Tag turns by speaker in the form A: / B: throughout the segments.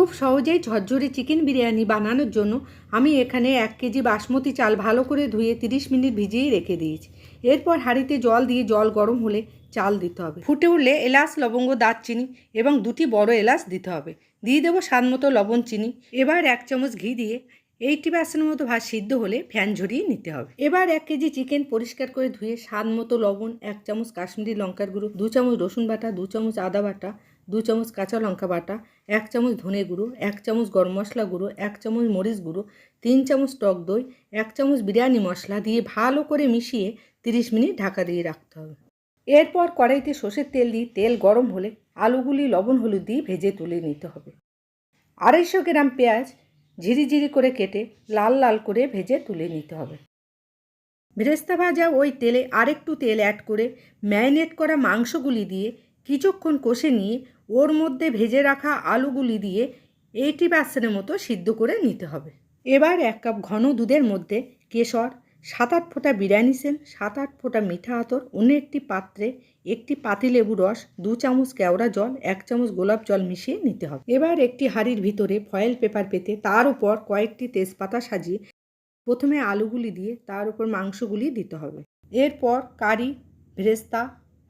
A: খুব সহজেই ঝরঝরে চিকেন বিরিয়ানি বানানোর জন্য আমি এখানে এক কেজি বাসমতি চাল ভালো করে ধুয়ে তিরিশ মিনিট ভিজিয়ে রেখে দিয়েছি। এরপর হাঁড়িতে জল দিয়ে জল গরম হলে চাল দিতে হবে। ফুটে উঠলে এলাচ, লবঙ্গ, দারচিনি এবং দুটি বড় এলাচ দিতে হবে। দিয়ে দেবো স্বাদ মতো লবণ, চিনি। এবার এক চামচ ঘি দিয়ে এইটি পার্সেন্টের মতো ভাত সিদ্ধ হলে ফ্যান ঝরিয়ে নিতে হবে। এবার এক কেজি চিকেন পরিষ্কার করে ধুয়ে স্বাদ মতো লবণ, এক চামচ কাশ্মীরি লঙ্কার গুঁড়ো, দু চামচ রসুন বাটা, দু চামচ আদা বাটা দু চামচ কাঁচা লঙ্কা বাটা, এক চামচ ধনে গুঁড়ো, এক চামচ গরম মশলা গুঁড়ো, এক চামচ মরিচ গুঁড়ো, তিন চামচ টক দই, এক চামচ বিরিয়ানি মশলা দিয়ে ভালো করে মিশিয়ে তিরিশ মিনিট ঢাকা দিয়ে রাখতে হবে। এরপর কড়াইতে সর্ষের তেল দিয়ে তেল গরম হলে আলুগুলি লবণ হলুদ দিয়ে ভেজে তুলে নিতে হবে। আড়াইশো গ্রাম পেঁয়াজ ঝিরিঝিরি করে কেটে লাল লাল করে ভেজে তুলে নিতে হবে। বেরেস্তা ভাজা ওই তেলে আরেকটু তেল অ্যাড করে ম্যারিনেট করা মাংসগুলি দিয়ে কিছুক্ষণ কষে নিয়ে ওর মধ্যে ভেজে রাখা আলুগুলি দিয়ে এইটি পার্সেন্টের মতো সিদ্ধ করে নিতে হবে। এবার এক কাপ ঘন দুধের মধ্যে কেশর সাত আট ফোঁটা বিরিয়ানি সেন সাত আট ফোঁটা মিঠা আতর, অন্য একটি পাত্রে একটি পাতিলেবু রস, দু চামচ কেওড়া জল, এক চামচ গোলাপ জল মিশিয়ে নিতে হবে। এবার একটি হাঁড়ির ভিতরে ফয়েল পেপার পেতে তার উপর কয়েকটি তেজপাতা সাজিয়ে প্রথমে আলুগুলি দিয়ে তার উপর মাংসগুলি দিতে হবে। এরপর কারি, ভেরেস্তা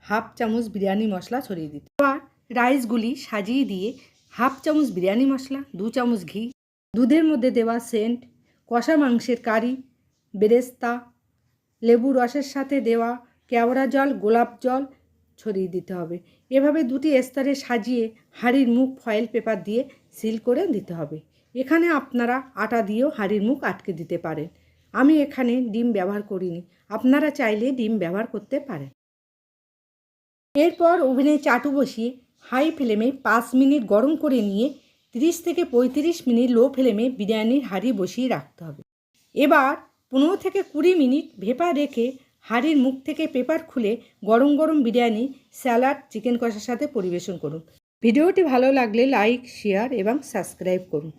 A: হাফ চামচ বিরিয়ানি মশলা ছড়িয়ে দিতে। এবার রাইসগুলি সাজিয়ে দিয়ে হাফ চামচ বিরিয়ানি মশলা, দু চামচ ঘি, দুধের মধ্যে দেওয়া সেন্ট, কষা মাংসের কারি, বেরেস্তা লেবু রসের সাথে দেওয়া কেওড়া জল, গোলাপ জল ছড়িয়ে দিতে হবে। এভাবে দুটি স্তরে সাজিয়ে হাঁড়ির মুখ ফয়েল পেপার দিয়ে সিল করে দিতে হবে। এখানে আপনারা আটা দিয়েও হাঁড়ির মুখ আটকে দিতে পারেন। আমি এখানে ডিম ব্যবহার করিনি। আপনারা চাইলে ডিম ব্যবহার করতে পারেন। এরপর ওভেনে চাটু বসিয়ে হাই ফ্লেমে পাঁচ মিনিট গরম করে নিয়ে তিরিশ থেকে পঁয়ত্রিশ মিনিট লো ফ্লেমে বিরিয়ানির হাঁড়ি বসিয়ে রাখতে হবে। এবার পনেরো থেকে কুড়ি মিনিট ভেপা রেখে হাঁড়ির মুখ থেকে পেপার খুলে গরম গরম বিরিয়ানি, স্যালাড, চিকেন কষার সাথে পরিবেশন করুন। ভিডিওটি ভালো লাগলে লাইক, শেয়ার এবং সাবস্ক্রাইব করুন।